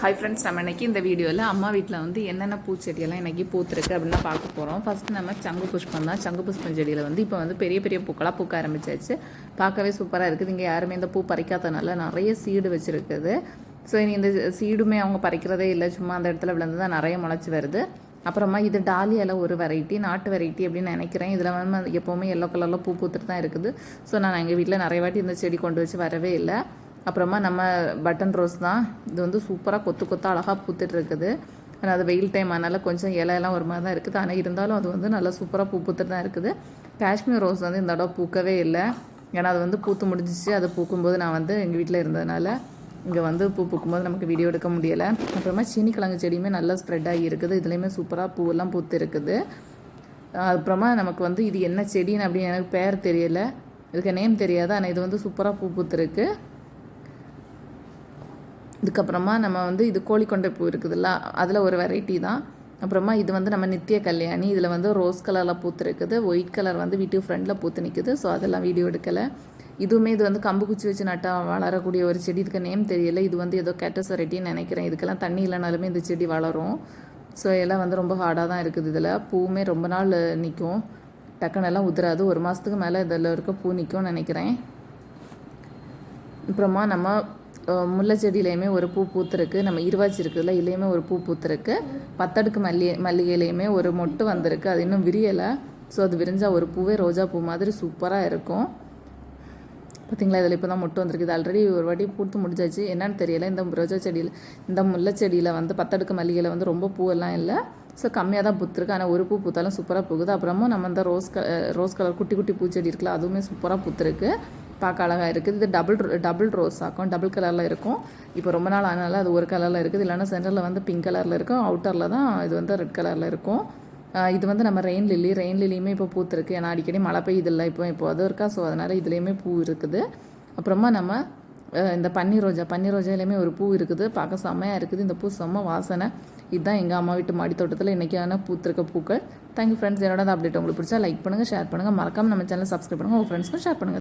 Hi friends நம்ம இன்றைக்கி இந்த வீடியோவில் அம்மா வீட்டில் வந்து என்னென்ன பூச்செடியெல்லாம் இன்றைக்கி பூத்துருக்கு அப்படின்னு தான் பார்க்க போகிறோம் ஃபஸ்ட்டு நம்ம சங்கு புஷ்பம் தான். சங்கு புஷ்பம் செடியில் வந்து இப்போ வந்து பெரிய பெரிய பூக்களாக பூக்க ஆரம்பிச்சாச்சு. பார்க்கவே சூப்பராக இருக்குது. இங்கே யாருமே இந்த பூ பறிக்காதனால நிறைய சீடு வச்சுருக்குது. ஸோ இனி இந்த சீடுமே அவங்க பறிக்கிறதே இல்லை. சும்மா அந்த இடத்துல விழுந்து தான் நிறைய முளைச்சி வருது. அப்புறமா இது டாலியால் ஒரு வெரைட்டி நாட்டு வெரைட்டி அப்படின்னு நினைக்கிறேன். இதில் வந்து எப்போவுமே எல்லோ கலரில் பூ பூத்துட்டு தான் இருக்குது. ஸோ நான் எங்கள் வீட்டில் நிறைய வாட்டி இந்த செடி கொண்டு வச்சு வரவே இல்லை. அப்புறமா நம்ம பட்டன் ரோஸ் தான். இது வந்து சூப்பராக கொத்து கொத்தாக அழகாக பூத்துட்டு இருக்குது ஆனால் அது வெயில் டைம் அதனால் கொஞ்சம் இலையெல்லாம் ஒரு மாதிரி தான் இருக்குது. ஆனால் இருந்தாலும் அது வந்து நல்லா சூப்பராக பூ பூத்துட்டு தான் இருக்குது. காஷ்மீர் ரோஸ் வந்து இந்த தடவை பூக்கவே இல்லை. ஏன்னா அது வந்து பூத்து முடிஞ்சிச்சு. அது பூக்கும்போது நான் வந்து எங்கள் வீட்டில் இருந்ததுனால இங்கே வந்து பூ பூக்கும்போது நமக்கு வீடியோ எடுக்க முடியலை. அப்புறமா சீனி கிழங்கு செடியுமே நல்லா ஸ்ப்ரெட் ஆகி இருக்குது. இதுலேயுமே சூப்பராக பூவெல்லாம் பூத்து இருக்குது அப்புறமா நமக்கு வந்து இது என்ன செடின்னு அப்படின்னு எனக்கு பேர் தெரியல. இதுக்கு நேம் தெரியாது. ஆனால் இது வந்து சூப்பராக பூ பூத்துருக்கு. இதுக்கப்புறமா நம்ம வந்து இது கோழிக்கொண்டை பூ இருக்குதுல்ல அதில் ஒரு வெரைட்டி தான். அப்புறமா இது வந்து நம்ம நித்திய கல்யாணி இதில் வந்து ரோஸ் கலரில் பூத்துருக்குது ஒயிட் கலர் வந்து வீட்டுக்கு ஃப்ரண்டில் பூத்து நிற்குது ஸோ அதெல்லாம் வீடியோ எடுக்கலை. இதுவுமே இது வந்து கம்பு குச்சி வச்சு நட்டால் வளரக்கூடிய ஒரு செடி இதுக்கு நேம் தெரியல. இது வந்து ஏதோ கேட்டஸ் வெரைட்டின்னு நினைக்கிறேன். இதுக்கெல்லாம் தண்ணி இல்லைனாலுமே இந்த செடி வளரும். ஸோ எல்லாம் வந்து ரொம்ப ஹார்டாக தான் இருக்குது இதில். பூவுமே ரொம்ப நாள் நிற்கும் டக்குன்னு எல்லாம் உதிராது. ஒரு மாதத்துக்கு மேலே இதில் இருக்க பூ நிற்கும்னு நினைக்கிறேன். அப்புறமா நம்ம முல்லை செடியிலையுமே ஒரு பூ பூத்துருக்கு. நம்ம இருவாச்சி இருக்குதுல்ல இதுலேயுமே ஒரு பூ பூத்துருக்கு. பத்தடுக்கு மல்லிகை மல்லிகையிலையுமே ஒரு மொட்டு வந்திருக்கு. அது இன்னும் விரியலை. ஸோ அது விரிஞ்சால் ஒரு பூவே ரோஜா பூ மாதிரி சூப்பராக இருக்கும். பார்த்தீங்களா இதில் இப்போ தான் மொட்டு வந்திருக்கு. இது ஆல்ரெடி ஒரு வாட்டி பூத்து முடிஞ்சாச்சு. என்னன்னு தெரியல. இந்த ரோஜா செடியில் இந்த முல்லை செடியில் வந்து பத்தடுக்கு மல்லிகையில் வந்து ரொம்ப பூவெல்லாம் இல்லை. ஸோ கம்மியாக தான் பூத்துருக்கு. ஆனால் ஒரு பூ பூத்தாலும் சூப்பராக பூக்குது. அப்புறமும் நம்ம இந்த ரோஸ் க ரோஸ் கலர் குட்டி குட்டி பூச்செடி இருக்குல்ல அதுவுமே சூப்பராக பூத்துருக்கு. பார்க்க அழகாக இருக்குது இது டபுள் டபுள் ரோஸ் ஆக்கும். டபுள் கலரில் இருக்கும். இப்போ ரொம்ப நாள் ஆனால அது ஒரு கலரில் இருக்குது. இல்லைன்னா சென்டரில் வந்து பிங்க் கலரில் இருக்கும். அவுட்டரில் தான் இது வந்து ரெட் கலரில் இருக்கும். இது வந்து நம்ம ரெயின் லில்லி ரெயின் லில்லியுமே இப்போ பூத்துருக்கு. ஏன்னா அடிக்கடி மழை பெய்யுதில்ல இப்போ இப்போ அது இருக்கா? ஸோ அதனால் இதுலேயுமே பூ இருக்குது. அப்புறமா நம்ம இந்த பன்னீர் ரோஜா. பன்னீர் ரோஜாலையுமே ஒரு பூ இருக்குது. பார்க்க செம்மையாக இருக்குது. இந்த பூ செம்ம வாசனை. இதுதான் எங்கள் அம்மா வீட்டு மாடி தோட்டத்தில் இன்றைக்கான பூத்திருக்க பூக்கள். தேங்க்யூ ஃப்ரெண்ட்ஸ் என்னோட அப்டேட் உங்களுக்கு பிடிச்சா லைக் பண்ணுங்கள் ஷேர் பண்ணுங்கள் மறக்காம நம்ம சேனல் சப்ஸ்கிரைப் பண்ணுங்கள் உங்கள் ஃப்ரெண்ட்ஸ்க்கும் ஷேர் பண்ணுங்கள்